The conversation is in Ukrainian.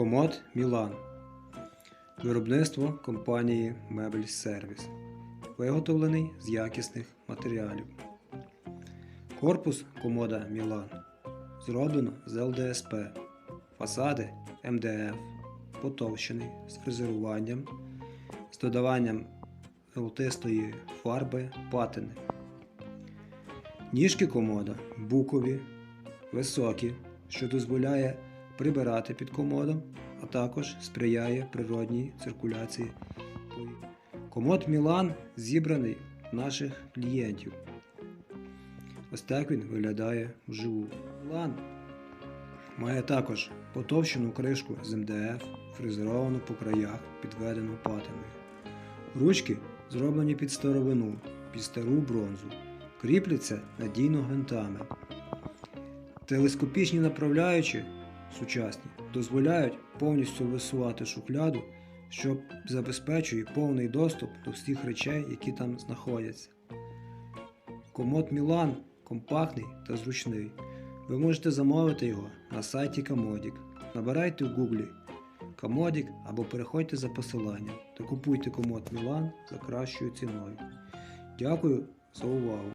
Комод Мілан. Виробництво компанії Мебель Сервіс. Виготовлений з якісних матеріалів. Корпус комода Мілан зроблено з ЛДСП. Фасади МДФ. Потовщений з фрезеруванням, з додаванням золотистої фарби патини. Ніжки комода букові, високі, що дозволяє прибирати під комодом, а також сприяє природній циркуляції. Комод Мілан зібраний наших клієнтів. Ось так він виглядає вживу. Мілан має також потовщену кришку з МДФ, фрезеровану по краях, підведену патиною. Ручки зроблені під старовину, під стару бронзу, кріпляться надійно гвинтами. Телескопічні направляючі сучасні дозволяють повністю висувати шухляду, що забезпечує повний доступ до всіх речей, які там знаходяться. Комод Мілан компактний та зручний. Ви можете замовити його на сайті Камодік. Набирайте в гуглі Камодік або переходьте за посиланням та купуйте комод Мілан за кращою ціною. Дякую за увагу!